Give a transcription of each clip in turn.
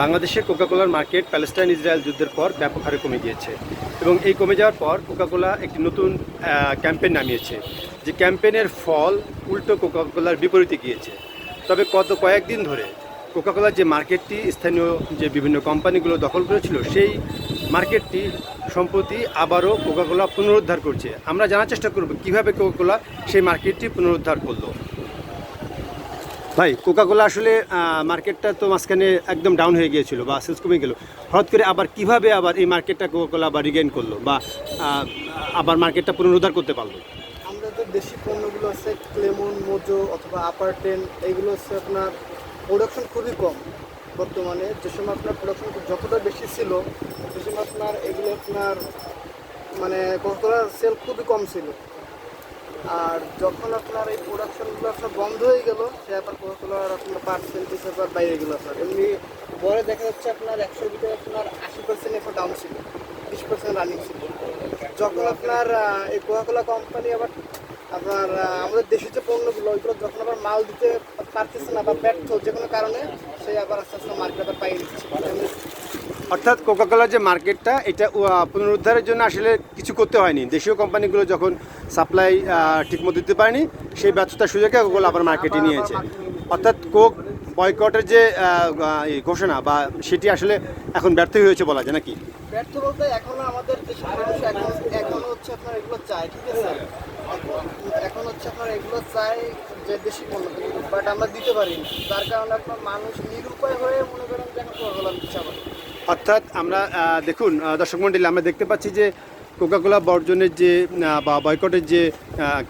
বাংলাদেশে কোকাকোলার market Palestine Israel যুদ্ধের পর ব্যাপক হারে কমে গিয়েছে এবং এই কমে যাওয়ার পর কোকাকোলা একটি নতুন ক্যাম্পেইন নামিয়েছে, যে ক্যাম্পেইনের ফল উল্টো কোকাকোলার বিপরীতে গিয়েছে। তবে গত কয়েকদিন ধরে কোকাকোলার যে মার্কেটটি, স্থানীয় যে বিভিন্ন কোম্পানিগুলো দখল করেছিল, সেই মার্কেটটি সম্প্রতি আবারও কোকাকোলা পুনরুদ্ধার করছে। আমরা জানার চেষ্টা করব কীভাবে কোকাকোলা সেই মার্কেটটি পুনরুদ্ধার করল। ভাই কোকাকোলা আসলে মার্কেটটা তো মাঝখানে একদম ডাউন হয়ে গিয়েছিল বা সেলস কমে গেল। হঠাৎ করে আবার কীভাবে আবার এই মার্কেটটা কোকাকোলা আবার রিগেইন করল বা আবার মার্কেটটা পুনরুদ্ধার করতে পারল? আমরা তো দেশি পণ্যগুলো আছে ক্লেমন মোজো অথবা আপার টেন এইগুলো হচ্ছে আপনার প্রোডাকশন খুবই কম বর্তমানে। যে সময় আপনার প্রোডাকশন যতটা বেশি ছিল সে সময় আপনার এগুলো আপনার মানে কোকাকোলার সেল খুবই কম ছিল। আর যখন আপনার এই প্রোডাকশনগুলো আপনার বন্ধ হয়ে গেল, সে আবার কোকাকোলার আপনার পার্সেন্টেজ আবার বাইরে গেলো স্যার এমনি পরে দেখা যাচ্ছে আপনার একশো ভিতরে আপনার আশি পার্সেন্ট এখন ডাউন ছিল, বিশ পার্সেন্ট রানিং ছিল। যখন আপনার এই কোকাকোলা কোম্পানি আবার আপনার আমাদের দেশের যে পণ্যগুলো, ওইগুলো যখন আবার মাল দিতে পারতেছে না বা ব্যর্থ যে কোনো কারণে সেই আবার আস্তে আস্তে মার্কেট আবার পাইয়ে দিচ্ছে। অর্থাৎ কোকাকোলার যে মার্কেটটা এটা পুনরুদ্ধারের জন্য আসলে কিছু করতে হয়নি। দেশীয় কোম্পানিগুলো যখন সাপ্লাই ঠিকমতো দিতে পারেনি সেই ব্যর্থতার সুযোগে কোকাকোলা আবার মার্কেটে নিয়েছে। অর্থাৎ কোক বয়কটের যে ঘোষণা বা সেটি আসলে এখন ব্যর্থই হয়েছে বলা যায় নাকি? ব্যর্থ বলতে এখনও আমাদের দেশের মানুষ এখন হচ্ছে আপনার এগুলো ঠিক আছে? এখন হচ্ছে আপনার এগুলো যে দেশি পণ্য বাট আমরা দিতে পারি না যার কারণে আপনার মানুষ নিরুপায় হয়ে মনে করেন যে এখন কোকাকোলা দিচ্ছে আমাদের অর্থাৎ আমরা দেখুন দর্শক মন্ডলী, আমরা দেখতে পাচ্ছি যে কোকাকোলা বর্জনের যে বা বয়কটের যে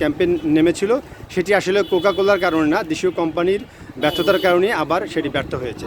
ক্যাম্পেইন নেমেছিল, সেটি আসলে কোকাকোলার কারণে না, দেশীয় কোম্পানির ব্যর্থতার কারণে আবার সেটি ব্যর্থ হয়েছে।